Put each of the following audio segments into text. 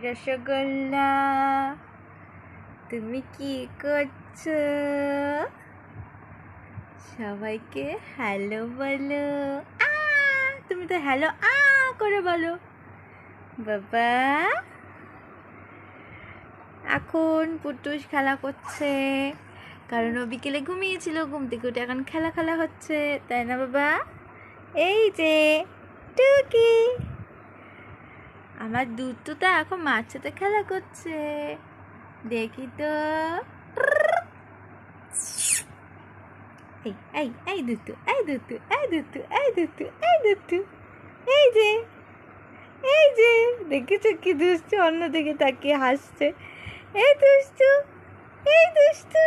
রসগোল্লা তুমি কি করছ সবাইকে হ্যালো বলো তুমি তো হ্যালো আ করে বলো বাবা এখন পুটুস খেলা করছে কারণ ও বিকেলে ঘুমিয়েছিল ঘুম থেকে উঠে এখন খেলা খেলা হচ্ছে তাই না বাবা এই যে টুকি আমার দুধ তো এখন মার সাথে খেলা করছে। দেখি তো। এই এই এই দুতু এই দুতু এই দুতু এই দুতু এই দুতু এই যে এই যে, দেখেছ কি দুষ্টু? অন্যদিকে তাকিয়ে হাসছে। এই দুষ্টু এই দুষ্টু।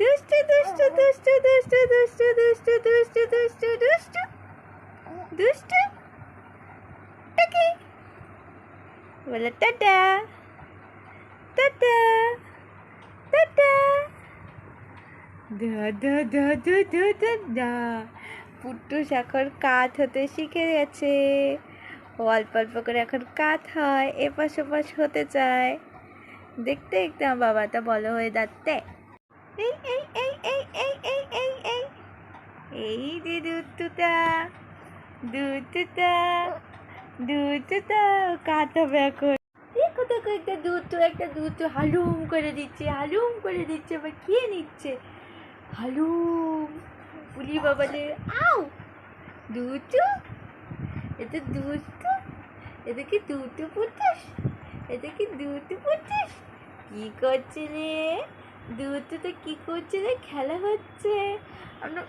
দুষ্টু দুষ্টু দুষ্টু দুষ্টু দুষ্টু দুষ্টু দুষ্টু দুষ্টু দুষ্টু। দুষ্টু টুকি বলে টাটা টাটা টাটা দা দা দা দা দা দা দা পুট্টুস এখন কাত হতে শিখে গেছে। অল্প অল্প করে এখন কাত হয়, এপাশ ওপাশ হতে চায়। দেখতে দেখতে আমার বাবাটা বলো হয়ে যাচ্ছে। এই এই এই এই এই এই এই এই। এই যে দুধটা দুধটা। দুধটা কাত হবে এখন। দেখো দেখো, একটা দুধ তো, একটা দুধ তো হালুম করে দিচ্ছে, হালুম করে দিচ্ছে, আবার খেয়ে নিচ্ছে? হালুম। পুলি বাবালে আও দুধ এটা দুধ তো? এটা কি দুধ পুটিস এটা কি দুধ পুটিস কি করছে রে? দুধ তো কি করছে রে? খেলা হচ্ছে। আমরা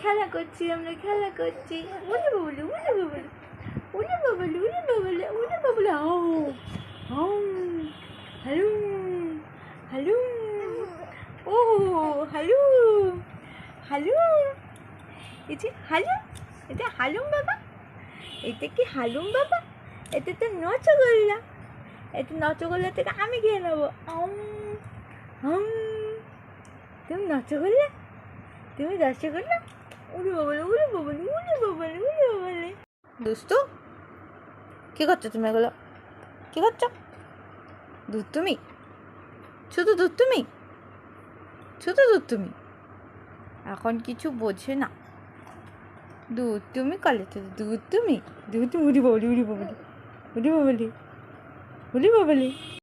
খেলা করছি, আমরা খেলা করছি। উলে বাবলে উলে বাবলে উলে বাবলে উলে বাবলে উলে বাবলে আও আও হ্যালো হ্যালো ও হ্যালো হ্যালো এই যে হ্যালো এটা হালুম বাবা এটা কি হালুম বাবা এটা তো নচগোল্লা এটা নচগোল্লা থেকে আমি খেয়ে নেব হাম তুমি নচগোল্লা তুমি রসগোল্লা উড়ে বাবলে উড়ে বাবলে উড়ে বাবলে উড়ে বাবলে দোস্ত কী করছ তুমি এগুলো? কী করছ? দুধ তুমি? শুধু দুধ তুমি? শুধু দুধ তুমি? এখন কিছু বোঝে না। দুধ তুমি কলেতে? দুধ তুমি? দুধ তুমি উড়ি বাবলি উড়ি বাবলি উড়ি বাবলি উড়ি বাবলি